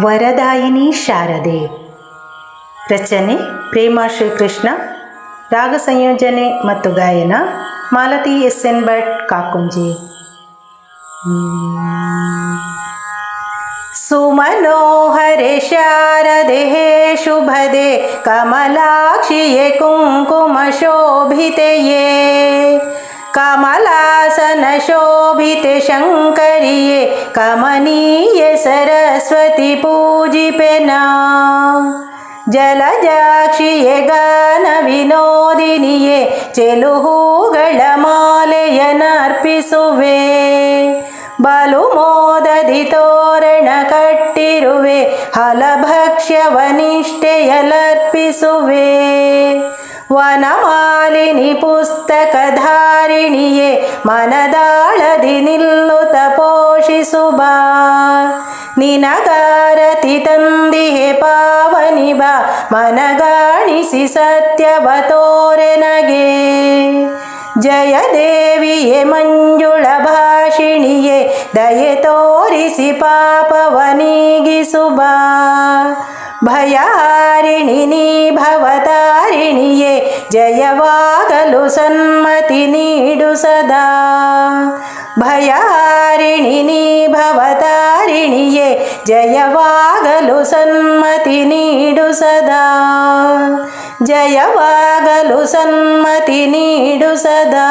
ವರದಾಯಿನಿ ಶಾರದೆ ರಚನೆ ಪ್ರೇಮ ಶ್ರೀಕೃಷ್ಣ ರಾಗ ಸಂಯೋಜನೆ ಮತ್ತು ಗಾಯನ ಮಾಲತಿ ಎಸ್ ಎನ್ ಭಟ್ ಕಾಕುಂಜಿ ಸುಮನೋಹರೆ ಶಾರದೆ ಹೇ ಶುಭದೆ ಕಮಲಾಕ್ಷಿಯೇ ಕುಂಕುಮ ಶೋಭಿತೆಯೇ ಕಮಲಾಸನ ಶೋಭಿತೆ ಶಂಕರಿಯೇ ಕಮನೀಯ ಸರಸ್ವತಿ ಪೂಜಿಪೆನಾ ಜಲಜಾಕ್ಷಿಯೇ ಗಾನ ವಿನೋದಿನಿಯೇ ಚೆಲುಹೂಗಳ ಮಾಲೆಯನರ್ಪಿಸುವೆ ಬಲು ಮೋದದಿ ತೋರಣ ಕಟ್ಟಿರುವೆ ಹಲಭಕ್ಷ್ಯವನಿಷ್ಠೆಯಲರ್ಪಿಸುವೆ ವನಮಾಲಿನಿ ಪುಸ್ತಕಧಾರಿಣಿಯೇ ಮನದಾಳದಿ ನಿಲ್ಲುತ್ತ ಪೋಷಿಸುಬ ನಿನಗಾರತಿ ತಂದಿಹೆ ಪಾವನಿ ಮನಗಾಣಿಸಿ ಸತ್ಯವ ತೋರೆನಗೆ ಜಯ ದೇವಿಯೇ ಮಂಜುಳ ಭಾಷಿಣಿಯೇ, ದಯೆ ತೋರಿಸಿ ಪಾಪವ ನೀಗಿಸುವ ಭಯಾರಿಣಿ ನೀ ಭವತಾರಿಣಿಯೇ ಜಯವಾಗಲು ಸನ್ಮತಿ ನೀಡು ಸದಾ ಭಯಾರಿಣಿ ನೀ ಭವತಾರಿಣಿಯೇ ಜಯವಾಗಲು ಸನ್ಮತಿ ನೀಡು ಸದಾ ಜಯವಾಗಲು ಸನ್ಮತಿ ನೀಡು ಸದಾ